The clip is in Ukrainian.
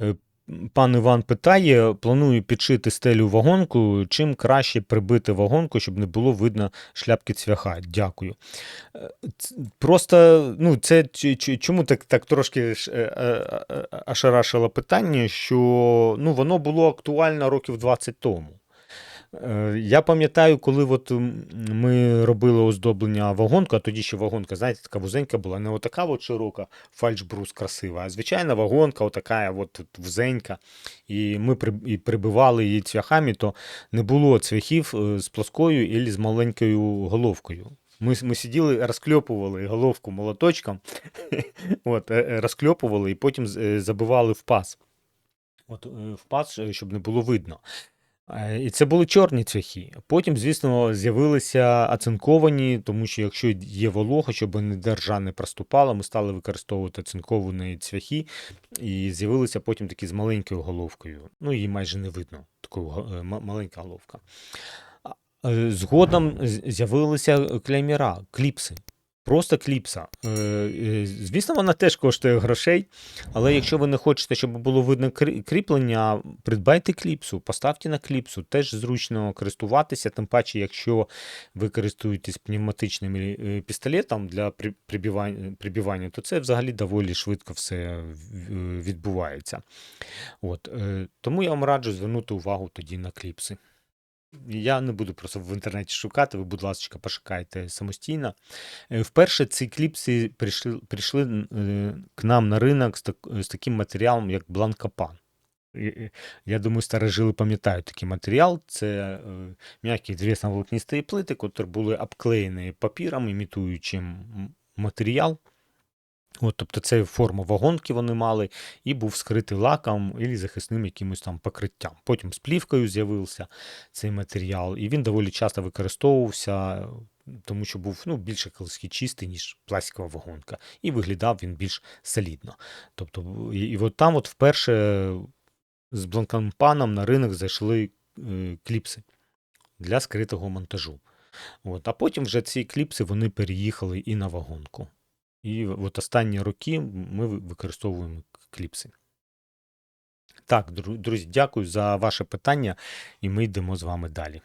Е, Пан Іван питає: планую підшити стелю вагонку. Чим краще прибити вагонку, щоб не було видно шляпки цвяха? Дякую. Е, Просто, ну, це чому так, так трошки ж, е, питання, що ну, воно було актуально років 20 тому. Е, Я пам'ятаю, коли от ми робили оздоблення вагонку, а тоді ще вагонка, знаєте, така вузенька була, не отака от широка, фальшбрус красива, а звичайна вагонка, отака от, вузенька. І ми і прибивали її цвяхами, то не було цвяхів е, з плоскою і з маленькою головкою. Ми, ми сиділи, розкльопували головку молоточком, от, е, розкльопували і потім забивали в паз. От, в паз, щоб не було видно. Е, І це були чорні цвяхи. Потім, звісно, з'явилися оцинковані, тому що якщо є волога, щоб не держа не проступала, ми стали використовувати оцинковані цвяхи, і з'явилися потім такі з маленькою головкою. Ну, її майже не видно, така маленька головка. Е, Згодом з'явилися клеймера, кліпси. Просто кліпса. Е, е, Звісно, вона теж коштує грошей, але якщо ви не хочете, щоб було видно кріплення, придбайте кліпсу, поставте на кліпсу, теж зручно користуватися, тим паче, якщо ви користуєтесь пневматичним е, пістолетом для при- прибивання, то це взагалі доволі швидко все відбувається. От, тому я вам раджу звернути увагу тоді на кліпси. Я не буду просто в інтернеті шукати, ви, будь ласка, пошукайте самостійно. Е, Вперше ці кліпси прийшли, прийшли е, к нам на ринок з, так, з таким матеріалом, як і Я думаю, старожили пам'ятають такий матеріал. Це е, м'які древесно-волокнисті плити, які були обклеєні папіром, імітуючим матеріал. От, тобто це форма вагонки вони мали, і був скритий лаком і захисним якимось там покриттям. Потім з плівкою з'явився цей матеріал, і він доволі часто використовувався, тому що був ну, більш екологічно чистий, ніж пластикова вагонка, і виглядав він більш солідно. Тобто, і, і от там от вперше з бланкомпаном на ринок зайшли е, кліпси для скритого монтажу. От, а потім вже ці кліпси вони переїхали і на вагонку. І от останні роки ми використовуємо кліпси. Так, друзі, дякую за ваше питання, і ми йдемо з вами далі.